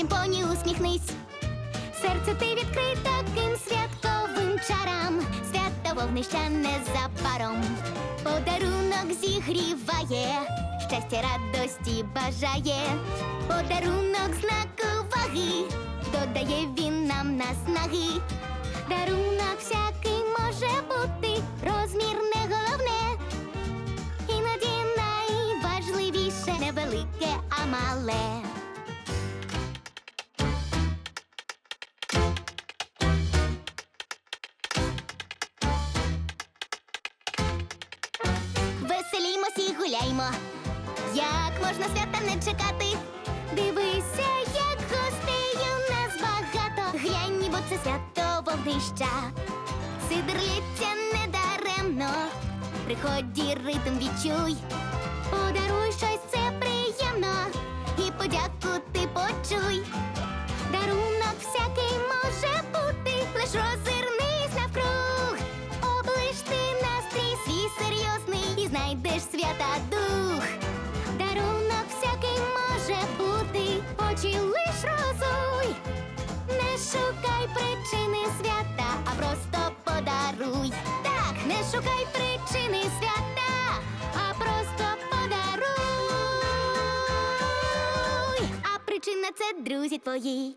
усім поні усміхнись. Серце ти відкрий таким святковим чарам. Свято вогнища незабаром. Подарунок зігріває, щастя, радості бажає. Подарунок знак уваги, додає він нам наснаги. Дарунок всякий не велике, а мале. Веселімось і гуляймо. Як можна свята не чекати? Дивися, як гостей у нас багато. Глянь, бо це свято вогнища. Сидр лється недаремно. Приході ритм відчуй. Подаруй щось це знайдеш свята дух. Дарунок всякий може бути, очі лиш розуй. Не шукай причини свята, а просто подаруй. Так, не шукай причини свята, а просто подаруй. А причина це друзі твої.